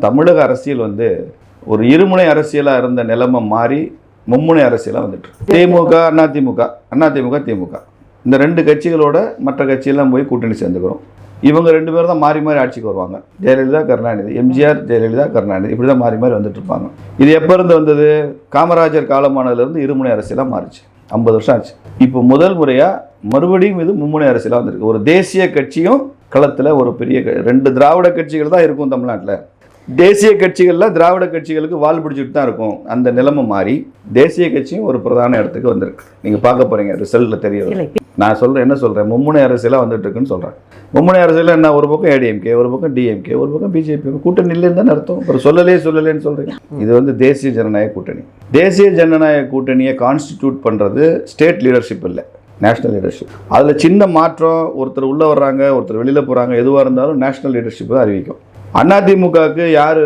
தமிழக அரசியல் வந்து ஒரு இருமுனை அரசியலாக இருந்த நிலைமை மாறி மும்முனை அரசியலாக வந்துட்டு திமுக அதிமுக அதிமுக திமுக. இந்த ரெண்டு கட்சிகளோட மற்ற கட்சியெல்லாம் போய் கூட்டணி சேர்ந்துக்கிறோம். இவங்க ரெண்டு பேரும் தான் மாறி மாறி ஆட்சிக்கு வருவாங்க. ஜெயலலிதா கருணாநிதி எம்ஜிஆர் ஜெயலலிதா கருணாநிதி இப்படி தான் மாறி மாறி வந்துட்டு இருப்பாங்க. இது எப்போ இருந்து வந்தது? காமராஜர் காலமானதுலேருந்து இருமுனை அரசியலாக மாறிச்சு. ஐம்பது வருஷம் ஆச்சு. இப்போ முதல் முறையாக மறுபடியும் இது மும்முனை அரசியலாக வந்திருக்கு. ஒரு தேசிய கட்சியும் களத்தில் ஒரு பெரிய க- ரெண்டு திராவிட கட்சிகள் தான் இருக்கும் தமிழ்நாட்டில். தேசிய கட்சிகளில் திராவிட கட்சிகளுக்கு வால் பிடிச்சிட்டு தான் இருக்கும். அந்த நிலைமை மாறி தேசிய கட்சியும் ஒரு பிரதான இடத்துக்கு வந்திருக்கு. நீங்கள் பார்க்க போகிறீங்க ரிசல்ட்டில் இல்லை நான் சொல்கிறேன் என்ன சொல்கிறேன் மும்முனை அரசியலாக வந்துட்டு இருக்குன்னு சொல்கிறேன் மும்முனை அரசியலில் என்ன ஒரு பக்கம் ஏடிஎம்கே ஒரு பக்கம் டிஎம்கே ஒரு பக்கம் பிஜேபி கூட்டணி இல்லைன்னு தானே அர்த்தம். அப்புறம் சொல்லலே சொல்லலேன்னு சொல்கிறீங்க இது வந்து தேசிய ஜனநாயக கூட்டணி. தேசிய ஜனநாயக கூட்டணியை கான்ஸ்டிடியூட் பண்ணுறது ஸ்டேட் லீடர்ஷிப் இல்லை நேஷனல் லீடர்ஷிப் அதில் சின்ன மாற்றம் ஒருத்தர் உள்ளே வர்றாங்க ஒருத்தர் வெளியில் போகிறாங்க எதுவாக இருந்தாலும் நேஷனல் லீடர்ஷிப் தான் அறிவிக்கும். அதிமுகவுக்கு யார்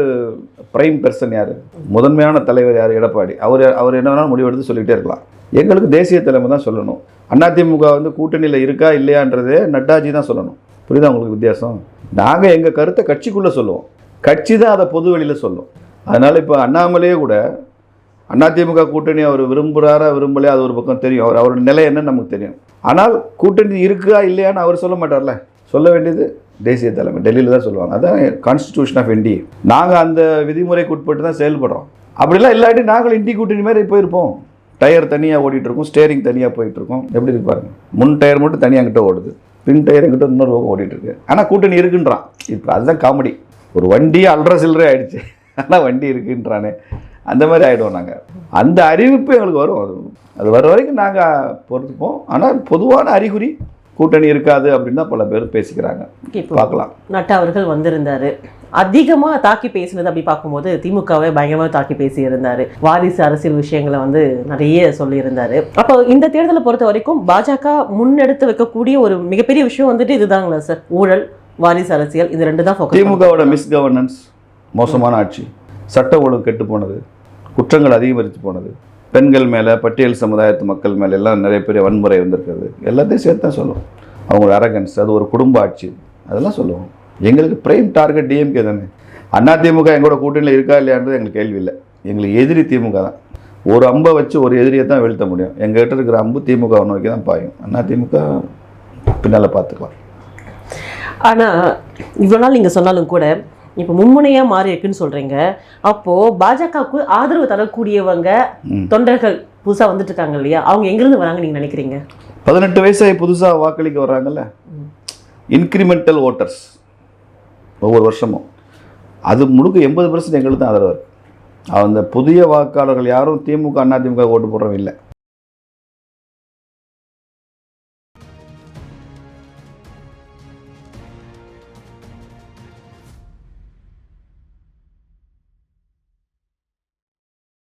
பிரைம் பர்சன் யார்? முதன்மையான தலைவர் யார்? எடப்பாடி. அவர் அவர் என்ன வேணாலும் முடிவெடுத்து சொல்லிகிட்டே இருக்கலாம். எங்களுக்கு தேசிய தலைமை தான் சொல்லணும். அதிமுக வந்து கூட்டணியில் இருக்கா இல்லையான்றதே நட்டாஜி தான் சொல்லணும். புரியுதா உங்களுக்கு வித்தியாசம்? நாங்கள் எங்கள் கருத்தை கட்சிக்குள்ளே சொல்லுவோம். கட்சி தான் அதை பொது வெளியில் சொல்லும். அதனால் இப்போ அண்ணாமலையே கூட அதிமுக கூட்டணி அவர் விரும்புகிறாரா விரும்பலையா அது ஒரு பக்கம் தெரியும். அவர் அவரோட நிலை என்னன்னு நமக்கு தெரியும். ஆனால் கூட்டணி இருக்கா இல்லையான்னு அவர் சொல்ல மாட்டார்ல. சொல்ல வேண்டியது தேசிய தலைமை டெல்லியில் தான் சொல்லுவாங்க. அதான் கான்ஸ்டியூஷன் ஆஃப் என்டி நாங்கள் அந்த விதிமுறைக்கு உட்பட்டு தான் செயல்படுறோம். அப்படிலாம் இல்லாட்டி நாங்கள் இண்டி கூட்டணி மாதிரி போயிருப்போம். டயர் தனியாக ஓடிட்டுருக்கோம் ஸ்டேரிங் தனியாக போயிட்டுருக்கோம். எப்படி இருக்கு பாருங்க. முன் டயர் மட்டும் தனியாக கிட்ட ஓடுது. பின் டயர் எங்கிட்ட இன்னொரு பக்கம் ஓடிட்டுருக்கு. ஆனால் கூட்டணி இருக்குன்றான். இப்போ அதுதான் காமெடி ஒரு வண்டி அல்ற சில்லறை ஆயிடுச்சு. ஆனால் வண்டி இருக்குன்றானே. அந்த மாதிரி ஆகிடுவோம் நாங்கள் அந்த அறிவிப்பு எங்களுக்கு வரும். அது அது வர வரைக்கும் நாங்கள் பொறுத்துப்போம். ஆனால் பொதுவான அறிகுறி கூட்டணி இருக்காது அப்படின்னு தான் பல பேர் பேசிக்கிறாங்க. பார்க்கலாம். நட்டா அவர்கள் வந்திருந்தாரு. அதிகமா தாக்கி பேசினது அப்படி பார்க்கும்போது திமுகவை பயங்கரமா தாக்கி பேசி இருந்தாரு வாரிசு அரசியல் விஷயங்களை வந்து நிறைய சொல்லியிருந்தாரு. அப்போ இந்த தேர்தலை பொறுத்த வரைக்கும் பாஜக முன்னெடுத்து வைக்கக்கூடிய ஒரு மிகப்பெரிய விஷயம் வந்துட்டு இதுதாங்களா சார்? ஊழல் வாரிசு அரசியல் இது ரெண்டு தான் திமுகவோட மிஸ் கவர்னன்ஸ் மோசமான ஆட்சி சட்ட ஒழுங்கு கெட்டு போனது குற்றங்கள் அதிகரித்து போனது பெண்கள் மேலே பட்டியல் சமுதாயத்து மக்கள் மேலே எல்லாம் நிறைய பெரிய வன்முறை வந்திருக்கிறது. எல்லாத்தையும் சேர்த்து தான் சொல்லுவோம். அவங்களோட அரகன்ஸ் அது ஒரு குடும்ப ஆட்சி. அதெல்லாம் சொல்லுவோம். எங்களுக்கு பிரைம் டார்கெட் டிஎம்கே தானே. அண்ணா திமுக எங்களோட கூட்டணியில் இருக்கா இல்லையான்றது எங்களுக்கு கேள்வி இல்லை. எங்களுக்கு எதிரி திமுக தான். ஒரு அம்பை வச்சு ஒரு எதிரியை தான் வீழ்த்த முடியும். எங்ககிட்ட இருக்கிற அம்பு திமுக நோக்கி தான் பாயும். அண்ணா திமுக பின்னால் பார்த்துக்கலாம். ஆனால் இவ்வளோ நாள் நீங்கள் சொன்னாலும் கூட இப்போ மும்முனையா மாறி இருக்குன்னு சொல்றீங்க. அப்போ பாஜகவுக்கு ஆதரவு தரக்கூடியவங்க. தொண்டர்கள் புதுசா வந்துட்டு இருக்காங்க இல்லையா? அவங்க எங்கிருந்து வராங்க நீங்க நினைக்கிறீங்க? பதினெட்டு வயசாகி புதுசாக வாக்களிக்க வர்றாங்கல்ல? இன்க்ரிமெண்டல் ஓட்டர்ஸ் ஒவ்வொரு வருஷமும். அது முழுக்க எண்பது பர்சன்ட் எங்களுக்கு தான் ஆதரவு இருக்கு. அந்த புதிய வாக்காளர்கள் யாரும் திமுக அதிமுக ஓட்டு போடுறவங்க இல்லை.